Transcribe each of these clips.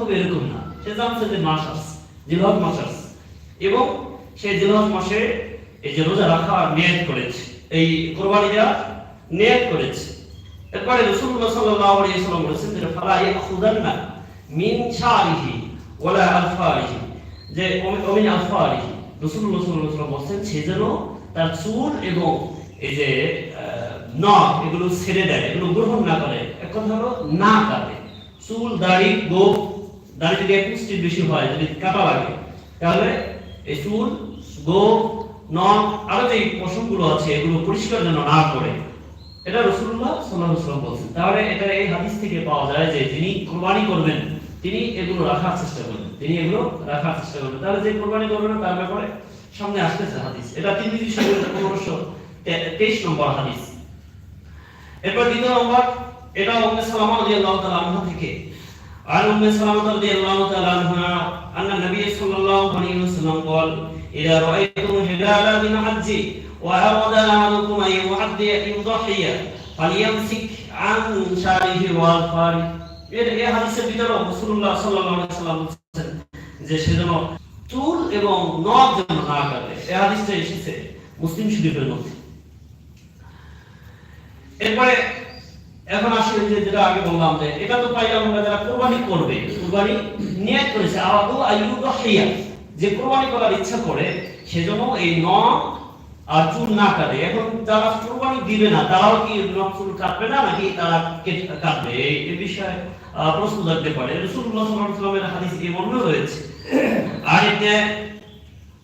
হবে এরকম না। সে জানছে যে মাস আছে জিলহজ মাস আছে এবং সে জিলহজ মাসে এই যে রোজা রাখা নিয়ত করেছে, এই কোরবানি দেওয়া নিয়ত করেছে। এরপরে রাসূলুল্লাহ সাল্লাল্লাহু আলাইহি ওয়াসাল্লাম বলেছেন যে, ফালা ইয়াখুদান্না মিন শারিহি ওয়ালা আলফারিহি। যে ওমিন আলফারিহি। রাসূলুল্লাহ সাল্লাল্লাহু আলাইহি ওয়াসাল্লাম বলেছেন, সে যেন তার চুল এবং এই যে নখ এগুলো ছেড়ে দেয়, এগুলো গ্রহণ না করে, এক কথা হলো না কাটে। চুল, দাড়ি, গোপ দাড়ি যদি এক ইঞ্চির বেশি হয়, যদি কাটা লাগে। তাহলে এই চুল গোপ নখ, আরও যে পশমগুলো আছে, এগুলো পরিষ্কার যেন না করে এটা রসুল্লাহ সাল্লাহ সাল্লাম বলছেন। তাহলে এটা এই হাদিস থেকে পাওয়া যায় যে যিনি কোরবানি করবেন, তিনি এগুলো রাখার চেষ্টা করবেন। তিনি এগুলো রাখার চেষ্টা করবেন। তাহলে যে কোরবানি করবেন তার ব্যাপারে সামনে আসতেছে হাদিস। এটা তিন দিন তেইশ নম্বর হাদিস। এরপর দ্বিতীয় নম্বর, এটা তাআলা থেকে। আর উম্মে সালামত রাদিয়াল্লাহু তাআলা আনহা আন্না নবী সাল্লাল্লাহু আলাইহি ওয়াসাল্লাম বল ইদা রাআইতুম হিলালা বিন হাজ্জি ওয়া আরাদা আহাদুকুম আন ইউহাদ্দি ইউদহিয়া ফালইয়ামসিক আন শারিহি ওয়াল ফারি এর এই হাদিসের ভিতরে রাসূলুল্লাহ সাল্লাল্লাহু আলাইহি ওয়াসাল্লাম বলেছেন যে সেজন্য চুল এবং নখ যেন না কাটে। এই হাদিসটা এসেছে মুসলিম শরীফের মধ্যে। এরপরে এখন আসি যে যেটা আগে বললাম যে, এটা তো পাইলাম আমরা যারা কোরবানি করবে, কোরবানি নিয়ত করেছে আদু আইয়ুব হিয়া যে কোরবানি করার ইচ্ছা করে সেজন্য এই নখ আর চুল না কাটে। এখন যারা কোরবানি দিবে না, তারাও কি নখ কাটবে না, নাকি তারা কাটবে? এই বিষয়ে প্রশ্ন জানতে পারে। আলাইহি ওয়াসাল্লামের হাদিস এই বর্ণনা রয়েছে। আর এতে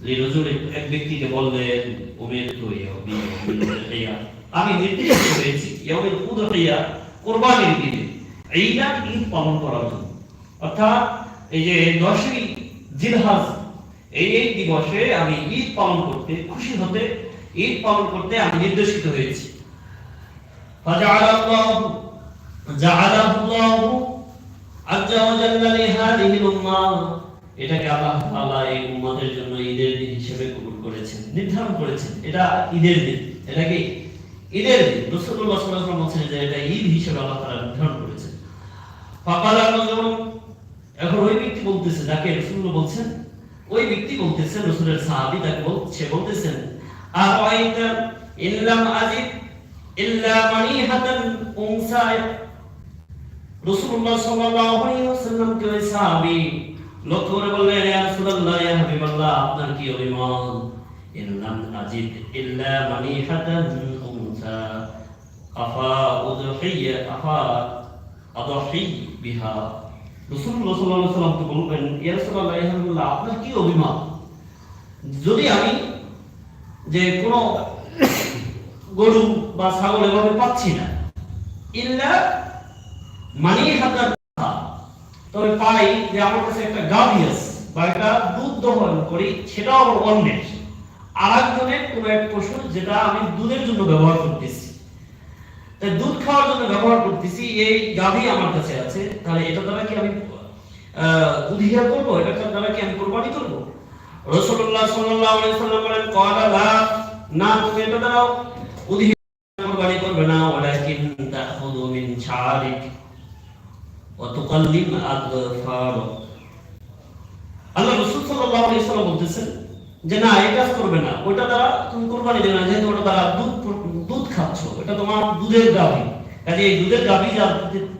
লিরজুল এক ব্যক্তিকে বললেন উমের তো ইয়া আমি নির্দেশ করেছি ইয়াউমিল উদহিয়া কুরবানির দিনে ঈদা ঈদ পালন করার জন্য অর্থাৎ এই যে দশই জিলহাজ এই এই দিবসে আমি ঈদ পালন করতে খুশি হতে ঈদ পালন করতে আমি নির্দেশিত হয়েছি فجعل الله جعله الله عز وجل لهذه الأمة এটাকে আল্লাহ তাআলা এই উম্মতের জন্য ঈদের দিন হিসেবে কবুল করেছেন, নির্ধারণ করেছেন। এটা ঈদের দিন, এটা কি? ঈদের দিন। রাসূলুল্লাহ সাল্লাল্লাহু আলাইহি বলছেন যে এটা ঈদ হিসেবে আল্লাহ তাআলা নির্ধারণ করেছেন। ফাকালা রাজুল এখন ওই ব্যক্তি বলতেছে, যাকে রাসূলুল্লাহ বলছেন, ওই ব্যক্তি বলতেছেন, রাসূলের সাহাবী তাকে বলছে বলতেছেন, আরাইতা ইল্লাম আজিদ ইল্লা মানিহাতান উনসায়? রাসূলুল্লাহ সাল্লাল্লাহু আলাইহি ওয়াসাল্লাম কে সাহাবী লক্ষ্য করে রাসূলুল্লাহ, ইয়া হাবিবাল্লাহ, আপনার কি অভিমান ইল্লাম ইল্লা মানিহাতান উনসা, আফা আফা আদহি বিহা। রাসূলুল্লাহ সাল্লাল্লাহু আলাইহি ওয়াসাল্লাম কে বলবেন, ইয়া রাসূলুল্লাহ, ইয়া হাবিবাল্লাহ, আপনার কি অভিমান যদি আমি যে কোনো গরু বা ছাগল এভাবে পাচ্ছি না, ইল্লা মানি হাজার তবে পাই যে আমার কাছে একটা গাভী বা একটা দুধ দহন করি, সেটাও আবার অন্যের। আর একজনের কোনো এক পশু যেটা আমি দুধের জন্য ব্যবহার করতেছি। তাই দুধ খাওয়ার জন্য ব্যবহার করতেছি, এই গাভী আমার কাছে আছে, তাহলে এটা দ্বারা কি আমি উধিয়া করব? এটা দ্বারা কি আমি কোরবানি করব? রাসূলুল্লাহ সাল্লাল্লাহু আলাইহি সাল্লাম বলেন ক্বালা লা, না, তুমি এটা দাও উধিয়া কোরবানি করবে না, ওয়ালাকিন তাখুদু মিন শারিক। তুকাল্লিম আদফার আল্লাহ রাসূল আলাইহি সাল্লাম বলতেছেন যে, না, এই কাজ করবে না। ওটা দ্বারা তুমি কোরবানি দেবে না, যেহেতু ওটা দ্বারা দুধ দুধ খাচ্ছ এটা তোমার দুধের গাভী। কাজে এই দুধের গাভী যার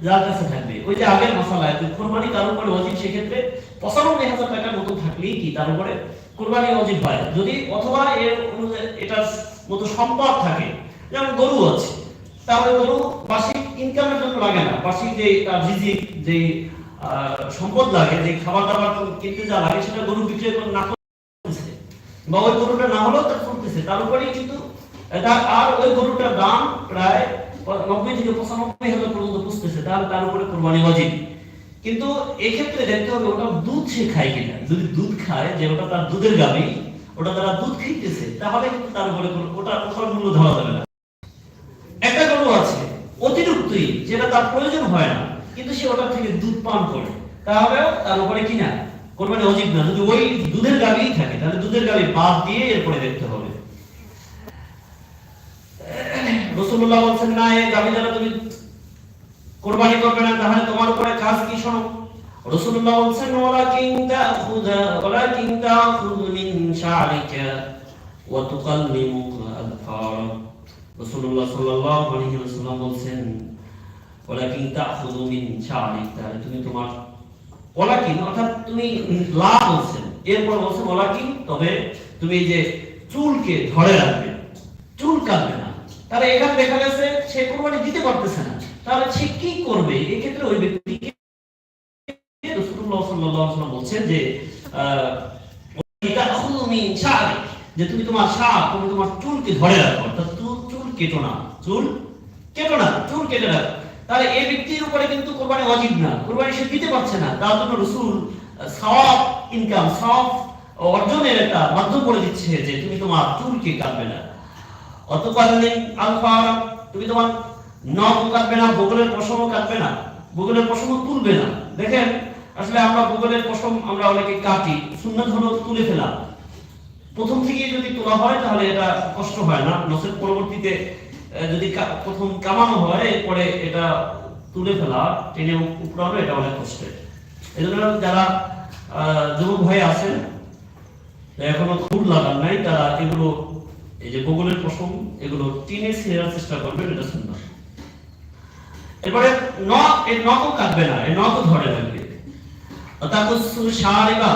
যার কাছে থাকবে। ওই যে আগের মশালায় তুই কোরবানি তার উপরে অজিব সেক্ষেত্রে পঁচানব্বই হাজার টাকার মতো থাকলেই কি তার উপরে কোরবানি অজিব হয়? যদি অথবা এর এটার মতো সম্পদ থাকে, যেমন গরু আছে তাহলে বার্ষিক ইনকামের জন্য লাগে না। বার্ষিক যে যে সম্পদ লাগে, যে খাবার দাবার কিনতে যা লাগে, সেটা গরু বিক্রি করে না করতেছে। বা ওই গরুটা না হলেও তার তার উপরেই কিন্তু আর ওই গরুটার দাম প্রায় নব্বই থেকে পঁচানব্বই হাজার পর্যন্ত পুষতেছে, তাহলে তার উপরে কোরবানি ওয়াজিব। কিন্তু এক্ষেত্রে দেখতে হবে, ওটা দুধ সে খায় কিনা। যদি দুধ খায়, যে ওটা তার দুধের গাবি ওটা তারা দুধ খাইতেছে, তাহলে কিন্তু তার উপরে ওটা ওটার মূল্য ধরা যাবে না। একটা গরু আছে, অতিরিক্তই, যেটা তার প্রয়োজন হয় না, কিন্তু সে ওটার থেকে দুধ পান করে। তাহলেও তার উপরে কিনা কোরবানি অজিব না যদি ওই দুধের গাবিই থাকে, তাহলে দুধের গাবি বাদ দিয়ে এরপরে দেখতে হবে। রসুল্লাহ বলছেন, না গাবি দ্বারা তুমি কোরবানি করবে না, তাহলে তোমার উপরে কাজ কি শোনো? রাসূলুল্লাহ বলেছেন, ওয়ালাকিন তাখুযা, ওয়ালাকিন মিন ওয়া রাসূলুল্লাহ সাল্লাল্লাহু আলাইহি ওয়াসাল্লাম বলেছেন, ওয়ালাকিন তাখুযু মিন শা'রিক তাহলে তুমি তোমার ওয়ালাকিন, অর্থাৎ তুমি লা বলছেন। এরপর বলছেন, ওয়ালাকিন তবে তুমি যে চুলকে ধরে রাখবে, চুল কাটবে না। তাহলে এখানে দেখা গেছে, সে কোরবানি দিতে পারতেছে না। তাহলে সে কি করবে? এই ক্ষেত্রে ওই ব্যক্তিকে রাসূলুল্লাহ সাল্লাল্লাহু আলাইহি ওয়াসাল্লাম বলছেন যে যে তুমি তোমার শাহ তুমি তোমার চুলকে ধরে রাখো, অর্থাৎ কেটো না। চুল কেটো না, চুল কেটে রাখো তাহলে এই ব্যক্তির উপরে কিন্তু কোরবানি ওয়াজিব না। কোরবানি সে দিতে পারছে না। তার জন্য রসুল সওয়াব ইনকাম সব অর্জনের একটা মাধ্যম করে দিচ্ছে যে তুমি তোমার চুলকে কাটবে না। অতকালীন আলফা তুমি তোমার নখ কাটবে না, বগলের পশমও কাটবে না, বগলের পশমও তুলবে না। দেখেন, আসলে আমরা বগলের পশম আমরা অনেকে কাটি, সুন্নত হলো তুলে ফেলা। প্রথম থেকে যদি তোলা হয়, তাহলে এটা কষ্ট হয় না। নসের পরবর্তীতে যদি প্রথম কামানো হয়, এরপরে এটা তুলে ফেলা, টেনে উপড়ানো, এটা অনেক কষ্টের। এই জন্য যারা যুবক ভাই আছেন এখনও খুব লাগান নাই, তারা এগুলো, এই যে বগলের পশম, এগুলো টিনে ছেড়ার চেষ্টা করবেন, এটা সুন্দর। এরপরে নখ, এই নখও কাটবে না, এই নখও ধরে রাখবে। অতাকুসু শারিবা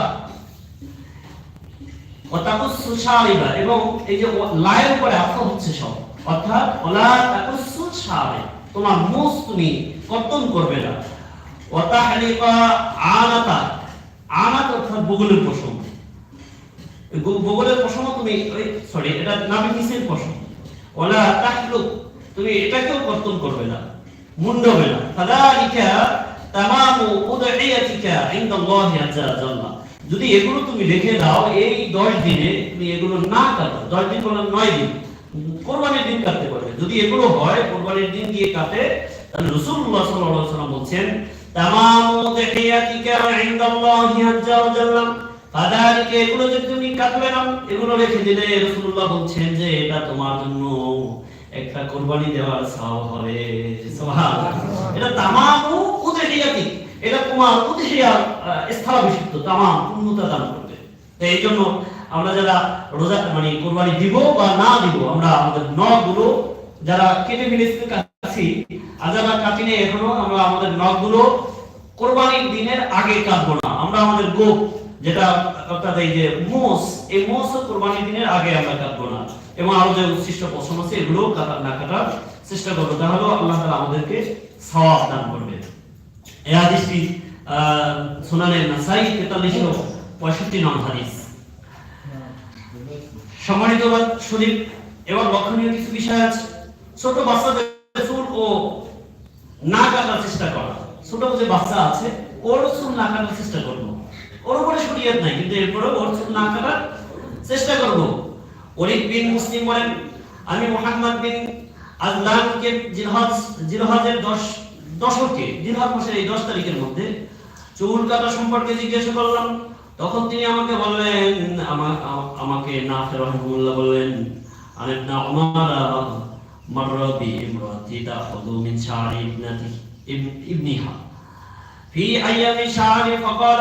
অতাকুসু শারিবা, এবং এই যে লায়ের উপরে আফা হচ্ছে সব। অর্থাৎ ওলা তাকুসু শারি তোমার মুখ তুমি কর্তন করবে না। ওয়াতাহলিকা আনাতা, আনাত অর্থাৎ বগলের পশম। বগলের পশম তুমি সরি এটা নাভি নিচের পশম? ওলা তাহলু তুমি এটাকেও কর্তন করবে না, মুন্ডবে না। ফাদালিকা যদি এগুলো তুমি রেখে দাও, এই 10 দিনে তুমি এগুলো না কাটো 10 দিন বলে 9 দিন, কোরবানির দিন কাটতে পারবে। যদি এগুলো হয়, কোরবানির দিন দিয়ে কাটে, তাহলে বলছেন এগুলো তুমি কাটবে না, এগুলো রেখে দিলে রাসূলুল্লাহ বলছেন যে, এটা তোমার জন্য একটা কোরবানি দেওয়ার সওয়াব হবে, সুবহানাল্লাহ। এটা তামামু উদহিয়াতি এটা তোমার উদহিয়ার স্থলাভিষিক্ত, তামাম পূর্ণতা দান করবে। তো এই জন্য আমরা যারা রোজা মানে কোরবানি দিব বা না দিব, আমরা আমাদের নখগুলো যারা কেটে ফেলেছি কাছি আর যারা এখনও আমরা আমাদের নখগুলো কোরবানির দিনের আগে কাটবো না। আমরা আমাদের গোপ যেটা অর্থাৎ এই যে মোষ, এই মোষ কোরবানির দিনের আগে আমরা কাটবো না। এবং আরও যে উচ্ছিষ্ট পশম আছে, এগুলো কাটা না কাটার চেষ্টা করব। তাহলে আল্লাহ তাআলা আমাদেরকে সওয়াব দান করবে। হাদিসটি নাসাই 4365 নং হাদিস। সম্মানিত শরীফ এবার লক্ষণীয় কিছু বিষয় আছে। ছোট বাচ্চাদের চুল ও না কাটার চেষ্টা করা। ছোট যে বাচ্চা আছে ওর চুল না কাটার চেষ্টা করব। ওর উপরে শরীয়ত নাই কিন্তু এরপরে ওর চুল না কাটার চেষ্টা করব ওরিদ বিন মুসলিম বলেন আমি মোহাম্মদ বিন আজলানকে জিলহজ জিলহজের দশ দশকে জিলহজ মাসের এই দশ তারিখের মধ্যে চুল কাটা সম্পর্কে জিজ্ঞাসা করলাম তখন তিনি আমাকে বললেন আমা- আমা- আমাকে নাফে রহমুল্লাহ বললেন আরেক না আমার مر بامرأة تأخذ من شعر ابنته ابن- ابنها في أيام شعر فقال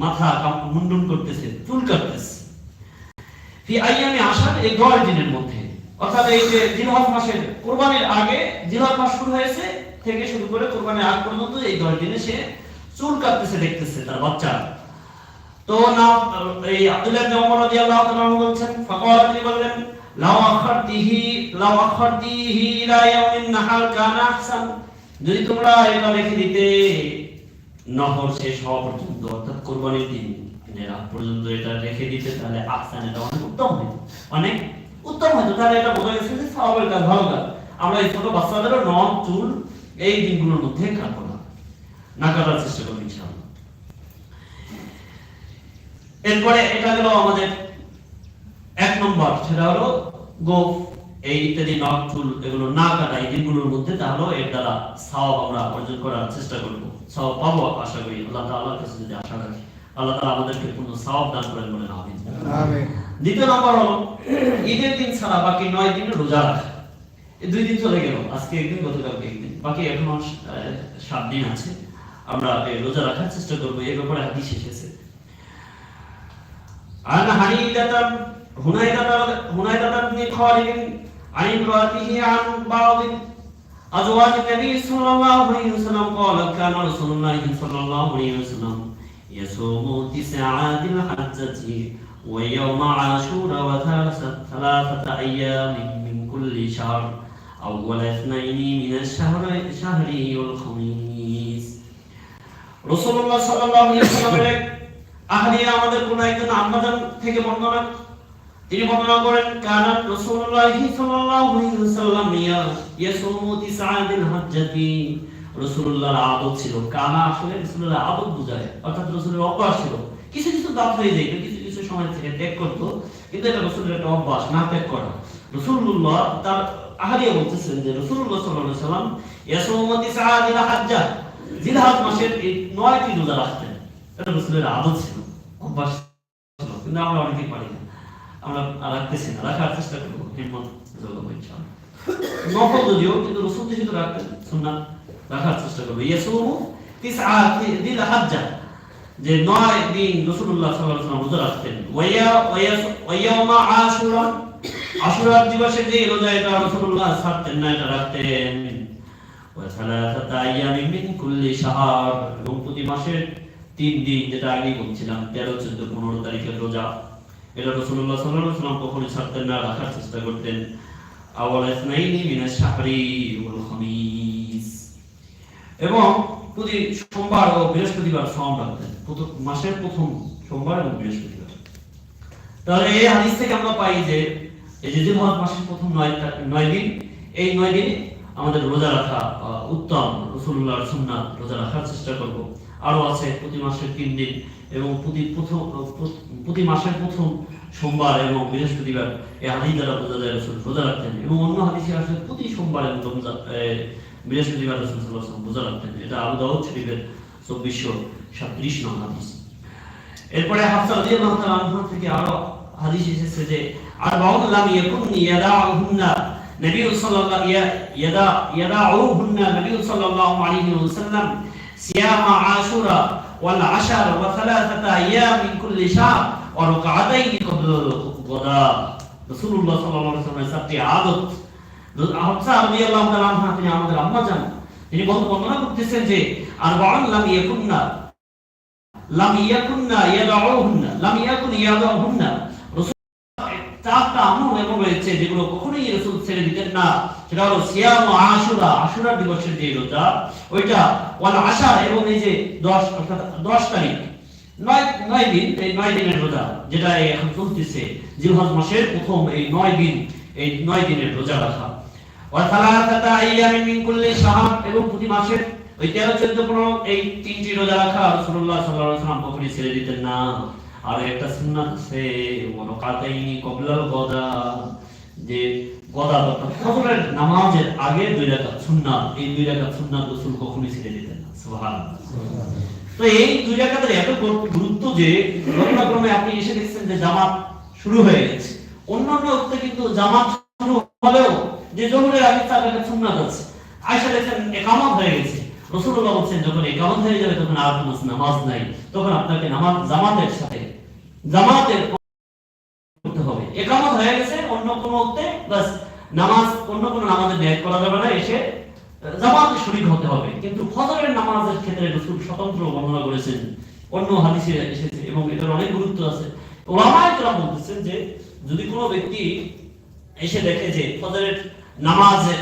মাথা মুন্ডন করতেছে, চুল কাটতেছে। ফি আইয়ামে আসার এই দশ দিনের মধ্যে। অর্থাৎ এই যে জিলহজ মাসের কোরবানির আগে জিলহজ মাস শুরু হয়েছে থেকে শুরু করে কোরবানির আগ পর্যন্ত এই দশ দিনে সে চুল কাটতেছে, দেখতেছে তার বাচ্চা। তো না এই আব্দুল্লাহ ইবনে ওমর রাদিয়াল্লাহু তাআলা বলছেন, ফাকালা তিনি বললেন, লাউ আখারতিহি লাউ আখারতিহি ইলা ইয়াউমিন নাহার কানা আহসান। যদি তোমরা এটা রেখে দিতে নহর শেষ হওয়া পর্যন্ত অর্থাৎ কোরবানির দিন আগ পর্যন্ত এটা রেখে দিতে তাহলে আহসান এটা অনেক উত্তম অনেক উত্তম তাহলে এটা বোঝা গেছে যে কাজ, ভালো কাজ। আমরা এই ছোট বাচ্চাদেরও নখ, চুল এই দিনগুলোর মধ্যে কাটবো না। না কাটার চেষ্টা করব ইনশাআল্লাহ। এরপরে এটা গেল আমাদের এক নম্বর, সেটা হলো গোফ। এই ইত্যাদি নখ চুল এগুলো না কাটা এই দিনগুলোর মধ্যে তাহলেও এর দ্বারা সাওয়াব আমরা অর্জন করার চেষ্টা করব। সাওয়াব পাবো আশা করি। আল্লাহ তাআলার কাছে যদি আশা রাখি আল্লাহ তাআলা আমাদেরকে পূর্ণ সাওয়াব দান করেন বলে আমিন। আমিন। দ্বিতীয় নম্বর হলো ঈদের দিন ছাড়া বাকি নয় দিন রোজা রাখা। এই দুই দিন চলে গেল আজকে একদিন গতকালকে একদিন। বাকি এখনও সাত দিন আছে। আমরা রোজা রাখার চেষ্টা করব এই ব্যাপারে হাদিস এসেছে। আন হানিদাতাম হুনাইদাতাম হুনাইদাতাম ইবনে খালিদ عن امرأته عن بعض أزواج النبي صلى الله عليه وسلم قال كان رسول الله صلى الله عليه وسلم يصوم تسعات الحجة ويوم عاشوراء وثلاثة ثلاثة أيام من كل شهر أول اثنين من الشهر شهر والخميس রসুল্লাহ সাল্লাল্লাহু আলাইহি ওয়াসাল্লামের আহলিয়া আমাদের কোন একজন আম্মাজান থেকে বর্ণনা তিনি বর্ণনা করেন, কানাত রাসূলুল্লাহ সাল্লাল্লাহু আলাইহি ওয়াসাল্লাম ইয়াসুমু তিসআদিল হজ্জাতি রাসূলুল্লাহর আদত ছিল, কানা আসলে রাসূলুল্লাহ আদত বোঝায়, অর্থাৎ রাসূলের অভ্যাস ছিল। কিছু কিছু দাঁত হয়ে যায় কিছু কিছু সময় থেকে ত্যাগ করতো, কিন্তু এটা রাসূলের একটা অভ্যাস, না ত্যাগ করা। রাসূলুল্লাহ তার আহলিয়া বলতেছেন যে, রাসূলুল্লাহ সাল্লাল্লাহু আলাইহি ওয়াসাল্লাম ইয়াসুমু তিসআদিল হজ্জা জিলহাজ মাসের এই নয়টি রোজা রাখতেন। এটা রসুলের আদত ছিল, অভ্যাস ছিল, কিন্তু আমরা অনেকেই পারি না। আমরা রাখতেছি না, রাখার চেষ্টা করব, হিম্মত যদিও, কিন্তু রাখার চেষ্টা করব। যে নয় দিন ওয়াসাল্লাম রোজা রাখতেন। ওয়া ওয়াইয়ামা আশুরা আশুরা দিবসে যে রোজা এটা রাসূলুল্লাহ ছাড়তেন না, এটা রাখতেন। প্রতি মাসের তিন দিন, যেটা আগেই বলছিলাম, তেরো, চোদ্দ, পনেরো তারিখের রোজা। এটা রসুল্লাহ আলাইহি সাল্লাম কখনোই ছাড়তেন না, রাখার চেষ্টা করতেন। আওয়াল শাহরি খামিস। এবং প্রতি সোমবার ও বৃহস্পতিবার রাখতেন। মাসের প্রথম সোমবার এবং বৃহস্পতিবার। তাহলে এই হাদিস থেকে আমরা পাই যে, এই যে মাসের প্রথম নয় নয় দিন, এই নয় দিন আমাদের রোজা রাখা উত্তম। রসুল্লাহর সুন্নাত, রোজা রাখার চেষ্টা করব। আরও আছে প্রতি মাসের তিন দিন এবং প্রতি প্রথম প্রতি মাসের প্রথম সোমবার এবং বৃহস্পতিবার এই হাদিস দ্বারা বোঝা যায় রসুল রোজা রাখতেন। এবং অন্য হাদিসে আসে প্রতি সোমবার এবং রমজান এ, বৃহস্পতিবার রসুল আলাইহি রোজা রাখতেন। এটা আবু দাউদ শরীফের চব্বিশশো সাতত্রিশ নং হাদিস। এরপরে হাফসা থেকে আরও হাদিস এসেছে যে আর বাউন লাম ইয়াকুন নবী সাল্লাল্লাহু ইয়াদা ইয়াদাউহুন্না নবী সাল্লাল্লাহু আলাইহি ওয়াসাল্লাম আশুরা ওয়াল আশার ওয়া থালাথাতা আইয়াম মিন কুল্লি শাহর ওয়া রাকাতাইন ক্বাবলা গদা রাসূলুল্লাহ সাল্লাল্লাহু আলাইহি ওয়াসাল্লামের সাথে আদত। হাফসা রাদিয়াল্লাহু তাআলা আনহা, তিনি আমাদের আম্মা জান। তিনি বলতে বর্ণনা করতেছেন যে আর বাউন লাম ইয়াকুন্না লাম ইয়াকুন্না ইয়াদাউহুন্না, লাম ইয়াকুন ইয়াদাউহুন্না। চারটা আমল এমন রয়েছে যেগুলো কখনোই রাসূল ছেড়ে দিতেন না। সেটা হলো সিয়াম আশুরা আশুরা দিবসের যে রোজা, ওইটা ওয়াল আশার এবং এই যে 10 অর্থাৎ 10 তারিখ। নয় নয় দিন, এই নয় দিনের রোজা, যেটা এখন চলতেছে জিলহজ মাসের প্রথম এই নয় দিন, এই নয় দিনের রোজা রাখা। ওয়া সালাসাতা আইয়ামিন মিন কুল্লি শাহর এবং প্রতি মাসের ওই তেরো, চোদ্দ, পনেরো এই তিনটি রোজা রাখা রসুল্লাহ সাল্লাহ সাল্লাম কখনই ছেড়ে দিতেন না। আর একটা সুন্নাত আছে ওয়াকাতাইনি কবলাল গদা, যে গদা ফজরের নামাজের আগে দুই রাকাত সুন্নাত, এই দুই রাকাত সুন্নাত কখনই ছেড়ে দিতেন না, সুবহানাল্লাহ। তো এই দুই রাকাতের এত গুরুত্ব যে ঘটনাক্রমে আপনি এসে দেখছেন যে জামাত শুরু হয়ে গেছে। অন্যান্য কিন্তু জামাত শুরু হলেও যে জোহরের আগে সুন্নাত আছে, আয়েশা একামত হয়ে গেছে। বলছেন, যখন একামত হয়ে যাবে, তখন আর নামাজ নাই। তখন আপনাকে নামাজ জামাতের সাথে জামাতের করতে হবে। একামত হয়ে গেছে, অন্য কোনো অর্থে বাস নামাজ, অন্য কোনো নামাজের করা যাবে না, এসে জামাতে হতে হবে। কিন্তু ফজরের নামাজের ক্ষেত্রে রসুল স্বতন্ত্র বর্ণনা করেছেন, অন্য হাদিসে এসেছে এবং এটার অনেক গুরুত্ব আছে। ওলামায় তারা বলতেছেন যে, যদি কোনো ব্যক্তি এসে দেখে যে ফজরের নামাজের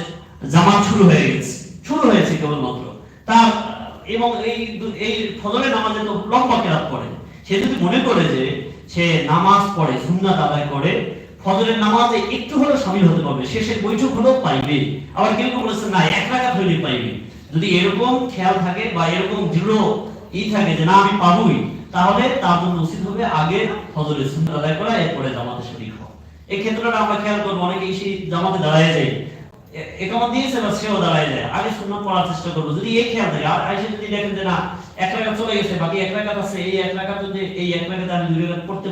জামাত শুরু হয়ে গেছে, শুরু হয়েছে কেবলমাত্র, তার এবং এই এই ফজরের নামাজে তো লম্বা কেরাত পড়ে, সে যদি মনে করে যে সে নামাজ পড়ে, সুন্নাত আদায় করে, ফজরের নামাজে একটু হলেও শামিল হতে পারবে, শেষের বৈঠক হলেও পাইবে। আবার কেউ কেউ বলেছেন, না, এক রাখাত হইলে পাইবে। যদি এরকম খেয়াল থাকে বা এরকম দৃঢ় ই থাকে যে, না, আমি পাবই তাহলে তার জন্য উচিত হবে আগে ফজরের সুন্নাত আদায় করা, এরপরে জামাতে শরীক হওয়া। এই ক্ষেত্রটা আমরা খেয়াল করব অনেকে এসে জামাতে দাঁড়ায় যায়। একামত দিয়েছে বা সেও দাঁড়ায় যায়। আগে সুন্নাত পড়ার চেষ্টা করব। যদি এই খেয়াল থাকে, আর আইসে যদি দেখেন যে না, এক রাকাত চলে গেছে, বাকি এক আছে, এই এক যদি এই এক রাকাত আমি দুই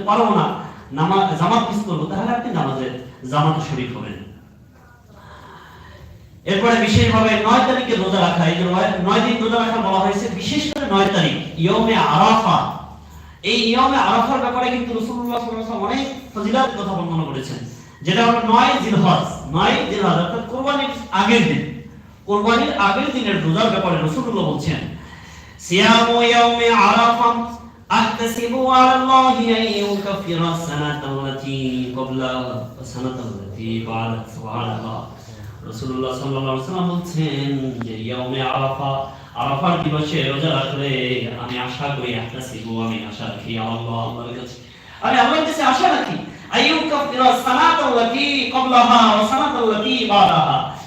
পারব না, নামাজ, জামাত মিস করব, তাহলে আপনি হবেন। এরপরে বিশেষভাবে নয় তারিখে রোজা রাখা, এই যে নয়- দিন রোজা রাখা বলা হয়েছে, বিশেষ করে নয় তারিখ, ইয়মে আরাফা। এই ইয়মে আরাফার ব্যাপারে কিন্তু ওয়াসাল্লাম অনেক ফজিলত কথা বর্ণনা করেছেন। যেটা হলো নয় জিলহজ, নয় অর্থাৎ কোরবানির আগের দিন। কোরবানির আগের দিনের রোজার ব্যাপারে বলছেন, সিয়ামু ইয়াউমি আরাফা আহতাসিবু আলা আল্লাহি আন ইউকাফিরা আল্লাতী ক্বাবলা আল্লাতী বা'দা সুবহানাল্লাহ রাসূলুল্লাহ সাল্লাল্লাহু আলাইহি বলছেন যে, ইয়াউমে আরাফা, আরাফার দিবসে রোজা রাখলে আমি আশা করি, আহতাসিবু, আমি আশা রাখি, আল্লাহ আল্লাহর কাছে, আমি কাছে আশা রাখি।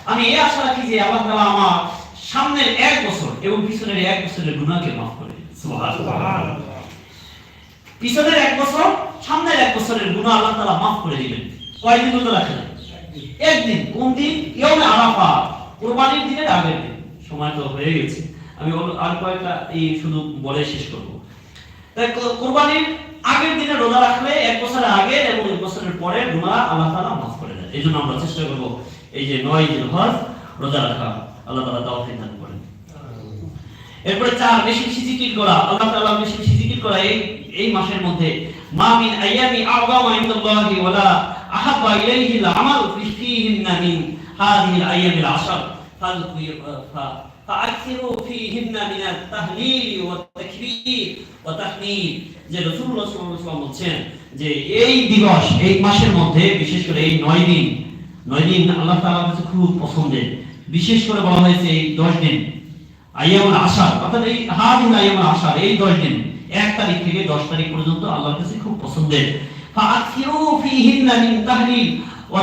আমি এই আশা রাখি যে আল্লাহ তাআলা আমার সামনের এক বছর এবং পিছনের এক বছরের গুনাহকে মাফ করে পিছনের এক বছর, সামনের এক বছরের গুনাহ আল্লাহ তাআলা মাফ করে দিবেন। কয়দিন রোজা রাখেন? একদিন। কোন দিন? ইয়মে আরাফা। কুরবানির দিনের আগের দিন। সময় তো হয়ে গেছে। আমি আর কয়েকটা এই শুধু বলে শেষ করব। তাই কুরবানির আগের দিনে রোজা রাখলে এক বছরের আগে এবং এক বছরের পরে গুনাহ আল্লাহ তাআলা মাফ করে দেন এই জন্য আমরা চেষ্টা করব এই যে নয় দিন হজ রোজা রাখা। আল্লাহ তাআলা তৌফিক দান করেন। এরপরে চার বেশি বেশি জিকির করা। আল্লাহ তাআলা বেশি বেশি জিকির করা এই এই মাসের মধ্যে, মা মিন আইয়ামি আ'যামা ইনদাল্লাহি ওয়ালা আহাব্বা ইলাইহি আল-আমাল ফিহিন্না মিন হাযিহি আল-আইয়ামিল আশর। فأكثروا فيهن من التهليل والتكبير والتحميد যে রাসূলুল্লাহ সাল্লাল্লাহু আলাইহি ওয়াসাল্লাম বলছেন যে এই দিবস এই মাসের মধ্যে বিশেষ করে এই নয় দিন নয় দিন আল্লাহ তাআলার কাছে খুব পছন্দের বিশেষ করে বলা হয়েছে এই দশ দিন আইয়ামুল আশার অর্থাৎ এই হাদিন আইয়ামুল আশার এই দশ দিন এক তারিখ থেকে দশ তারিখ পর্যন্ত আল্লাহর কাছে খুব পছন্দের ফাআকিরু ফিহিন্না মিন তাহলিল ওয়া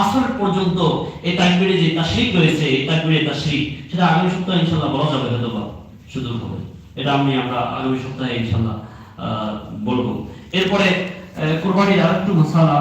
আসর পর্যন্ত এই তাকবীরে যে তাশরিক রয়েছে এই তাকবীরে তাশরিক, সেটা আগামী সপ্তাহে ইনশাআল্লাহ বলা যাবে হয়তো বা সুযোগ হবে। এটা আমি আমরা আগামী সপ্তাহে ইনশাআল্লাহ বলব। এরপরে কোরবানির আরেকটু মশালা।